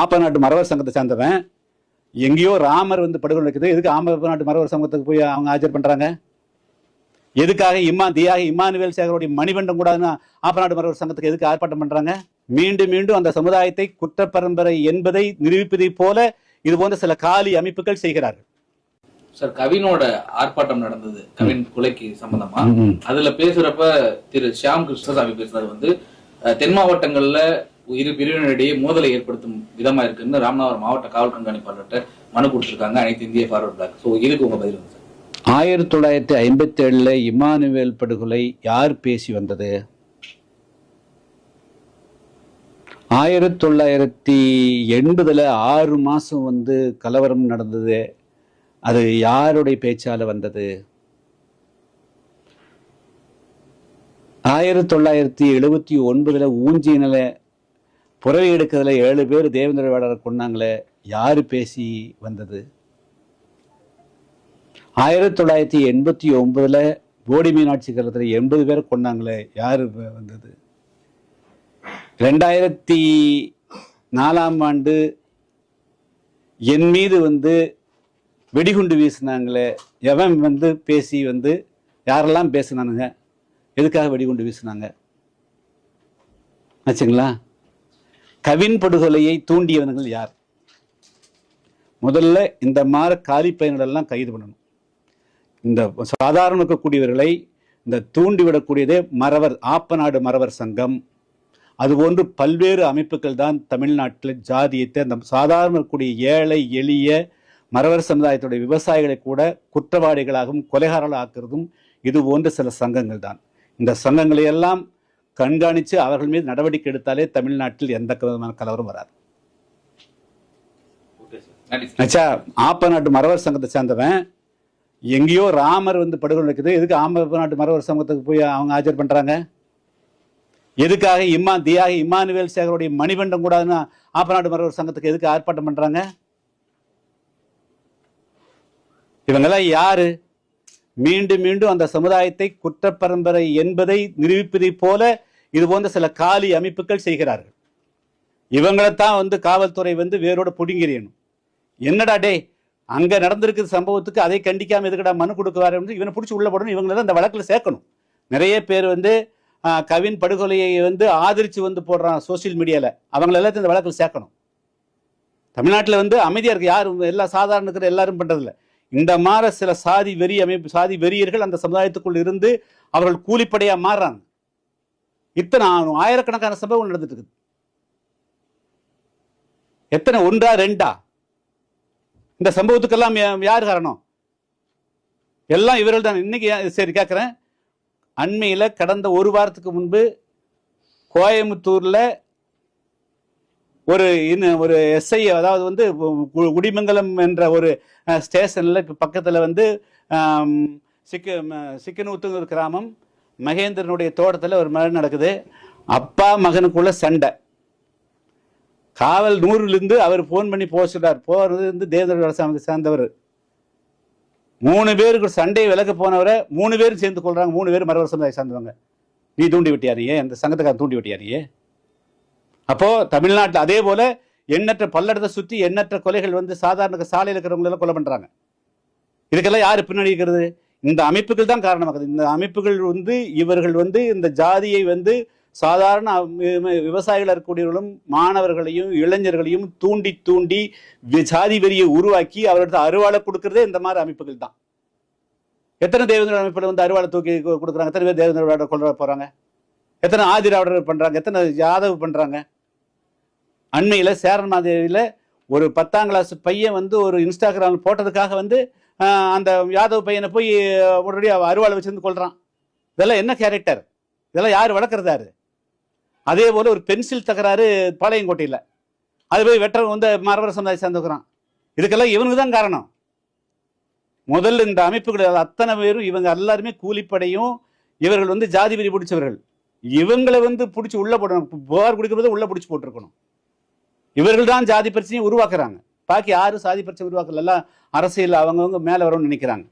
ஆப்ப நாட்டு மறவர் சங்கத்தை சேர்ந்தவன். எங்கேயோ ராமர் வந்து படுகொலை இருக்குது எதுக்கு ஆப்ப நாட்டு மறவர் சங்கத்துக்கு போய் அவங்க ஆஜர் பண்றாங்க? எதுக்காக இம்மா தியாக இம்மானுவேல் சேகருடைய மணிபண்டம் கூடாதுன்னு ஆப்ப நாட்டு மறவர் சங்கத்துக்கு எதுக்கு ஆர்ப்பாட்டம் பண்றாங்க? மீண்டும் மீண்டும் அந்த சமுதாயத்தை குற்றப்பரம்பரை என்பதை நிரூபிப்பதை போல இது போன்ற சில காலி அமைப்புகள் செய்கிறார்கள். சார் கவினோட ஆர்ப்பாட்டம் நடந்தது. கவின் கொலைக்கு சம்பந்தமா. அதுல பேசுறப்ப திரு ஷியாம் கிருஷ்ணசாமி பேசுனது வந்து தென் மாவட்டங்கள்ல இரு பிரிவினரிடையே மோதலை ஏற்படுத்தும் விதமா இருக்குன்னு ராமநாதபுரம் மாவட்ட காவல் கண்காணிப்பாளர்கிட்ட மனு கொடுத்துருக்காங்க அனைத்து இந்திய ஃபார்வர்ட் பிளாக். ஸோ இதுக்கு உங்க பதில் சார். ஆயிரத்தி தொள்ளாயிரத்தி ஐம்பத்தி ஏழுல இமானுவேல் படுகொலை யார் பேசி வந்தது? ஆயிரத்தி தொள்ளாயிரத்தி எண்பதுல ஆறு மாசம் வந்து கலவரம் நடந்தது. அது யாருடைய பேச்சால வந்தது? ஆயிரத்தி தொள்ளாயிரத்தி எழுபத்தி ஒன்பதுல ஊஞ்சியினில புறவை எடுக்கிறதுல ஏழு பேர் தேவேந்திர வேடரை கொண்டாங்களே யார் பேசி வந்தது? ஆயிரத்தி தொள்ளாயிரத்தி எண்பத்தி ஒன்பதில் போடி மீனாட்சி கழகத்தில் எண்பது பேர் கொண்டாங்களே யார் வந்தது? ரெண்டாயிரத்தி நாலாம் ஆண்டு என் மீது வந்து வெடிகுண்டு வீசினாங்களே எவன் வந்து பேசி வந்து யாரெல்லாம் பேசினானுங்க? எதுக்காக வெடிகுண்டு வீசினாங்க? ஆச்சுங்களா? கவின் படுகொலையை தூண்டியவர்கள் யார்? முதல்ல இந்த மாதிரி காலி பயணிகளெல்லாம் கைது பண்ணணும். இந்த சாதாரண இருக்கக்கூடியவர்களை இந்த தூண்டிவிடக்கூடியதே மறவர் ஆப்பநாடு மறவர் சங்கம். அதுபோன்று பல்வேறு அமைப்புகள் தான் தமிழ்நாட்டில் ஜாதியத்தை அந்த சாதாரண இருக்கக்கூடிய ஏழை எளிய மறவர் சமுதாயத்துடைய விவசாயிகளை கூட குற்றவாளிகளாகவும் கொலைகாரர்களாக ஆக்குறதும் இது போன்ற சில சங்கங்கள் தான். இந்த சங்கங்களை எல்லாம் கண்காணித்து அவர்கள் மீது நடவடிக்கை எடுத்தாலே தமிழ்நாட்டில் எந்த விதமான கலவரம் வராது. அச்சா ஆப்ப நாட்டு மறவர் சங்கத்தை சேர்ந்தவன் எங்கேயோ ராமர் வந்து படுகொலை இருக்குது எதுக்கு ஆப்ப நாட்டு மறவர் சங்கத்துக்கு போய் அவங்க ஆஜர் பண்றாங்க? எதுக்காக இம்மா தியாக இம்மானுவேல் சேகருடைய மணிபண்டம் கூடாதுன்னு ஆப்ப நாட்டு மறவர் சங்கத்துக்கு எதுக்கு ஆர்ப்பாட்டம் பண்றாங்க? இவங்கெல்லாம் யாரு? மீண்டும் மீண்டும் அந்த சமுதாயத்தை குற்றப்பரம்பரை என்பதை நிரூபிப்பதை போல இது போன்ற சில காலி அமைப்புகள் செய்கிறார்கள். இவங்களைத்தான் வந்து காவல்துறை வந்து வேரோட புடுங்கிறியணும் என்னடா டே அங்கே நடந்திருக்கிற சம்பவத்துக்கு அதை கண்டிக்காமல் எதுக்கடா மனு கொடுக்குவாரு என்று இவனை பிடிச்சி உள்ள போடணும் இவங்களை அந்த வழக்கில் சேர்க்கணும். நிறைய பேர் வந்து கவின் படுகொலையை வந்து ஆதரித்து வந்து போடுறான் சோஷியல் மீடியாவில் அவங்கள எல்லாத்தையும் இந்த வழக்கில் சேர்க்கணும். தமிழ்நாட்டில் வந்து அமைதியாக இருக்குது யாரும் எல்லா சாதாரண இருக்கிற எல்லாரும் பண்ணுறதில்ல இந்த மாதிரி சில சாதி வெறி அமைப்பு சாதி வெறியர்கள் அந்த சமுதாயத்துக்குள் இருந்து அவர்கள் கூலிப்படையா மாறுறாங்க. இத்தனை ஆயிரக்கணக்கான சம்பவம் நடந்துட்டு இருக்குது. எத்தனை? ஒன்றா ரெண்டா? இந்த சம்பவத்துக்கெல்லாம் யார் காரணம்? எல்லாம் இவர்கள் தான். இன்னைக்கு சரி கேட்குறேன் அண்மையில் கடந்த ஒரு வாரத்துக்கு முன்பு கோயம்புத்தூரில் ஒரு இன்னும் ஒரு எஸ்ஐ அதாவது வந்து கு- குடிமங்கலம் என்ற ஒரு ஸ்டேஷனில் பக்கத்தில் வந்து சிக்க சிக்கனூத்துங்கிற கிராமம் மகேந்திரனுடைய தோட்டத்தில் ஒரு மழை நடக்குது. அப்பா மகனுக்குள்ள சண்டை. காவல் நூறுலேருந்து அவர் ஃபோன் பண்ணி போக சொல்றார். போகிறது வந்து தேவதர் அரசாங்கத்தை சேர்ந்தவர். மூணு பேருக்கு சண்டை விலக்க போனவரை மூணு பேரும் சேர்ந்து கொள்றாங்க. மூணு பேர் மரவர் சமுதாயம் சேர்ந்தவங்க. நீ தூண்டி விட்டியாரியே? அந்த சங்கத்துக்காரன் தூண்டி விட்டியாரியே? அப்போ தமிழ்நாட்டில் அதே போல எண்ணற்ற பல்லடத்தை சுற்றி எண்ணற்ற கொலைகள் வந்து சாதாரண சாலையில் இருக்கிறவங்களெல்லாம் கொலை பண்ணுறாங்க இதுக்கெல்லாம் யார் பின்னணி இருக்கிறது? இந்த அமைப்புகள் தான் காரணமாகுது இந்த அமைப்புகள் வந்து இவர்கள் வந்து இந்த ஜாதியை வந்து சாதாரண விவசாயிகள் இருக்கக்கூடியவர்களும் மாணவர்களையும் இளைஞர்களையும் தூண்டி தூண்டி வி- ஜாதி வெறியை உருவாக்கி அவர்களுக்கு அருவாளை கொடுக்கறதே இந்த மாதிரி அமைப்புகள் தான். எத்தனை தேவேந்திர அமைப்பில் வந்து அருவாளை தூக்கி கொடுக்குறாங்க? எத்தனை பேர் தேவேந்திர கொள்ள போகிறாங்க எத்தனை ஆதிராவிடர் பண்ணுறாங்க எத்தனை யாதவ் பண்ணுறாங்க அண்மையில் சேரன் மாதேவியில் ஒரு பத்தாம் கிளாஸ் பையன் வந்து ஒரு இன்ஸ்டாகிராமில் போட்டதுக்காக வந்து அந்த யாதவ் பையனை போய் உடனடியாக அருவாள் வச்சிருந்து கொள்கிறான் இதெல்லாம் என்ன கேரக்டர் இதெல்லாம் யார் வளர்க்குறதாரு? அதே போல் ஒரு பென்சில் தகராறு பாளையங்கோட்டையில். அது போய் வெட்டவன் வந்து மரபர சமுதாயம் சேர்ந்துக்கிறான். இதுக்கெல்லாம் இவனுக்கு தான் காரணம். முதல்ல இந்த அமைப்புகள் அத்தனை பேரும் இவங்க எல்லாருமே கூலிப்படையும் இவர்கள் வந்து ஜாதி வெறி பிடிச்சவர்கள். இவங்களை வந்து பிடிச்சி உள்ளே போடணும் புகார் கொடுக்கறது உள்ளே பிடிச்சி போட்டிருக்கணும். இவர்கள் தான் ஜாதி பிரச்சனையை உருவாக்குறாங்க. பாக்கி யாரும் சாதி பிரச்சனை உருவாக்கல எல்லாம் அரசியல் அவங்கவங்க மேல வரும்னு நினைக்கிறாங்க.